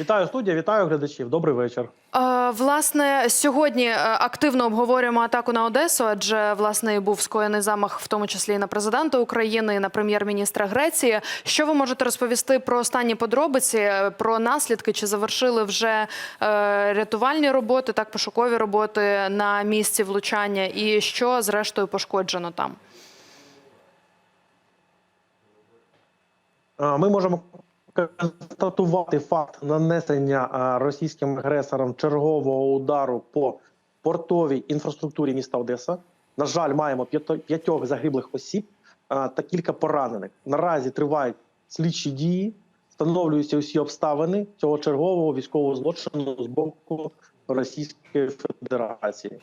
Вітаю студія, вітаю глядачів. Добрий вечір. Е, Власне, сьогодні е, активно обговорюємо атаку на Одесу, адже власне і був скоєний замах, в тому числі і на президента України, і на прем'єр-міністра Греції. Що ви можете розповісти про останні подробиці, е, про наслідки? Чи завершили вже рятувальні роботи, так пошукові роботи на місці влучання, і що зрештою пошкоджено там? Ми можемо констатувати факт нанесення е, російським агресором чергового удару по портовій інфраструктурі міста Одеса. На жаль, маємо п'ятьох загиблих осіб е, та кілька поранених. Наразі тривають слідчі дії, встановлюються усі обставини цього чергового військового злочину з боку Російської Федерації.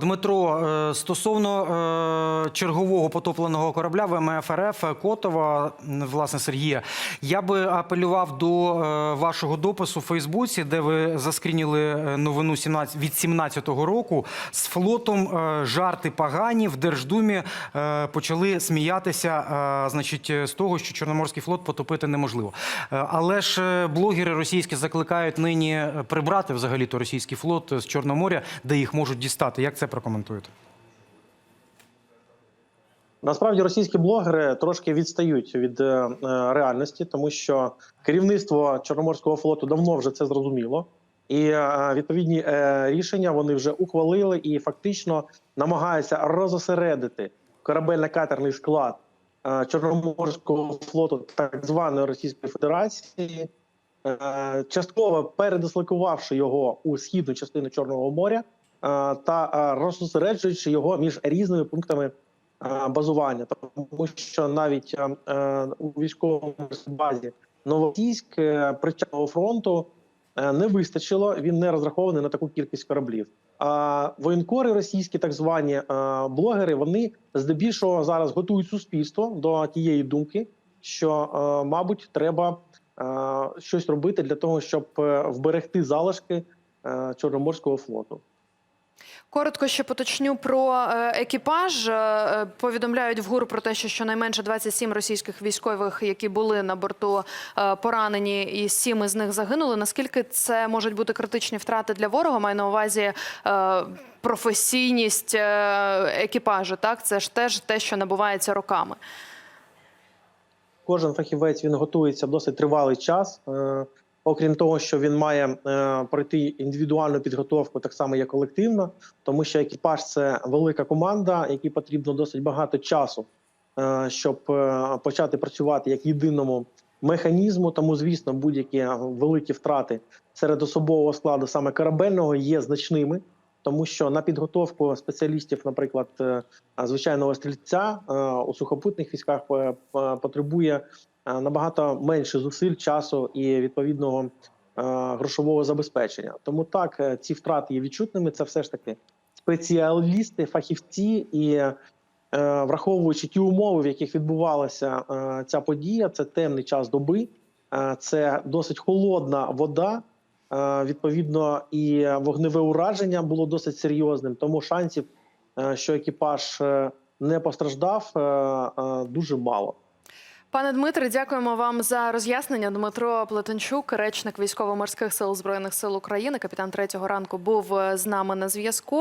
Дмитро, е, стосовно е, чергового потопленого корабля ВМФ РФ Котова, власне Сергія, я би апелював до е, вашого допису в Фейсбуці, де ви заскрініли новину 17, від 17-го року. З флотом жарти погані в Держдумі почали сміятися, значить, з того, що Чорноморський флот потопити неможливо. Але ж блогери російські закликають нині прибрати взагалі то російський флот з Чорного моря, де їх можуть дістати. Як це прокоментуєте? Насправді російські блогери трошки відстають від е, е, реальності, тому що керівництво Чорноморського флоту давно вже це зрозуміло, і е, відповідні рішення вони вже ухвалили і фактично намагаються розосередити корабельно-катерний склад Чорноморського флоту так званої Російської Федерації, частково передислокувавши його у східну частину Чорного моря та е, розосереджуючи його між різними пунктами е, базування, тому що навіть е, е, у військовому базі Новосійськ е, причального фронту е, не вистачило. Він не розрахований на таку кількість кораблів. А воєнкори російські, так звані е, блогери, вони здебільшого зараз готують суспільство до тієї думки, що, е, мабуть, треба е, щось робити для того, щоб е, вберегти залишки е, Чорноморського флоту. Коротко ще поточню про е, екіпаж. Е, е, Повідомляють в ГУР про те, що щонайменше 27 російських військових, які були на борту, поранені, і сім із них загинули. Наскільки це можуть бути критичні втрати для ворога? Маю на увазі професійність екіпажу. Так, це ж теж те, що набувається роками. Кожен фахівець він готується досить тривалий час. Окрім того, що він має е, пройти індивідуальну підготовку, так само як колективна, тому що екіпаж це велика команда, якій потрібно досить багато часу, е, щоб е, почати працювати як єдиному механізму. Тому, звісно, будь-які великі втрати серед особового складу саме корабельного є значними, тому що на підготовку спеціалістів, наприклад, е, звичайного стрільця е, у сухопутних військах е, е, потребує набагато менше зусиль, часу і відповідного е, грошового забезпечення. Тому так е, ці втрати є відчутними. Це все ж таки спеціалісти, фахівці і. е, Враховуючи ті умови, в яких відбувалася е, ця подія, це темний час доби, е, це досить холодна вода. Е, відповідно, і вогневе ураження було досить серйозним. Тому шансів, е, що екіпаж е, не постраждав, е, е, дуже мало. Пане Дмитре, дякуємо вам за роз'яснення. Дмитро Плетенчук, речник військово-морських сил збройних сил України, капітан третього ранку, був з нами на зв'язку.